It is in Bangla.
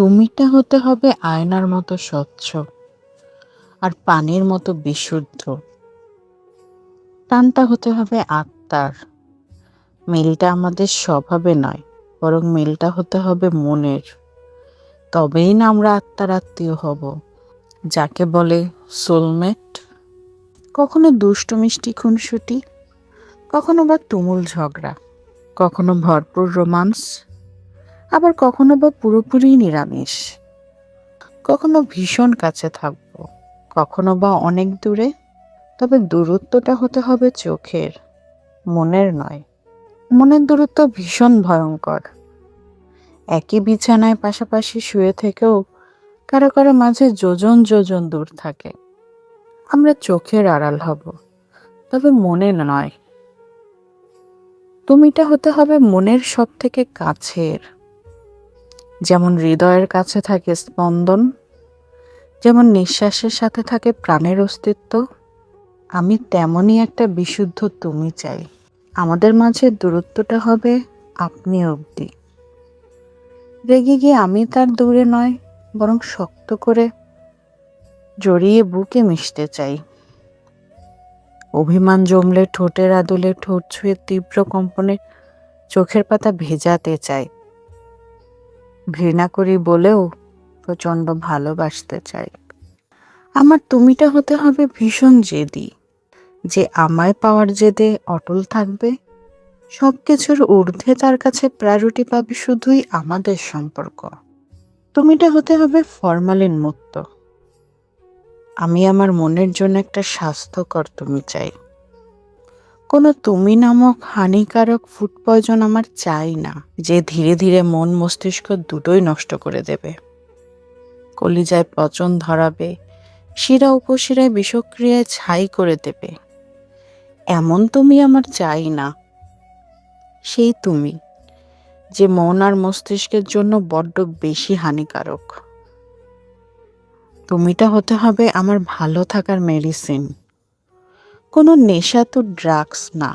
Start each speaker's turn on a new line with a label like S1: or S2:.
S1: তুমিটা হতে হবে আয়নার মতো স্বচ্ছ আর পানির মতো বিশুদ্ধ। টানটা হতে হবে আত্মার। মিলটা আমাদের স্বভাবে নয়, বরং মিলটা হতে হবে মনের। তবেই না আমরা আত্মার আত্মীয় হব, যাকে বলে সোলমেট কখনো দুষ্টু মিষ্টি খুনসুটি, কখনো বা তুমুল ঝগড়া, কখনো ভরপুর রোমান্স। আবার কখনো বা পুরোপুরি নিরামিষ। কখনো ভীষণ কাছে থাকব, কখনো বা অনেক দূরে, তবে দূরত্বটা হতে হবে চোখের, মনের নয়। মনের দূরত্ব ভীষণ ভয়ঙ্কর। একই বিছানায় পাশাপাশি শুয়ে থেকেও কারও কারও মাঝে যোজন যোজন দূর থাকে। আমরা চোখের আড়াল হব, তবে মনে নয়। তুমিটা হতে হবে মনের সব থেকে কাছের। যেমন হৃদয়ের কাছে থাকে স্পন্দন, যেমন নিঃশ্বাসের সাথে থাকে প্রাণের অস্তিত্ব, আমি তেমনই একটা বিশুদ্ধ তুমি চাই। আমাদের মাঝে দূরত্বটা হবে আপনি অবধি। রেগে গিয়ে আমি তার দূরে নয়, বরং শক্ত করে জড়িয়ে বুকে মিশতে চাই। অভিমান জমলে ঠোঁটের আদলে ঠোঁট ছুঁয়ে তীব্র কম্পনে চোখের পাতা ভেজাতে চাই। ঘৃণা করি বলেও প্রচণ্ড ভালোবাসতে চাই। আমার তুমিটা হতে হবে ভীষণ জেদি। যে আমায় পাওয়ার জেদে অটল থাকবে সব কিছুর ঊর্ধ্বে তার কাছে প্রায়োরিটি পাবে শুধুই আমাদের সম্পর্ক। তুমিটা হতে হবে ফরমালিন মুক্ত। আমি আমার মনের জন্য একটা স্বাস্থ্যকর তুমি চাই। কোনো তুমি নামক হানিকারক ফুড পয়জন আমার চাই না, যে ধীরে ধীরে মন মস্তিষ্ক দুটোই নষ্ট করে দেবে। কলিজায় পচন ধরাবে, শিরা উপশিরায় বিষক্রিয়ায় ছাই করে দেবে। এমন তুমি আমার চাই না। সেই তুমি, যে মন আর মস্তিষ্কের জন্য বড্ড বেশি হানিকারক। তুমিটা হতে হবে আমার ভালো থাকার মেডিসিন কোনো নেশা তো ড্রাগস না।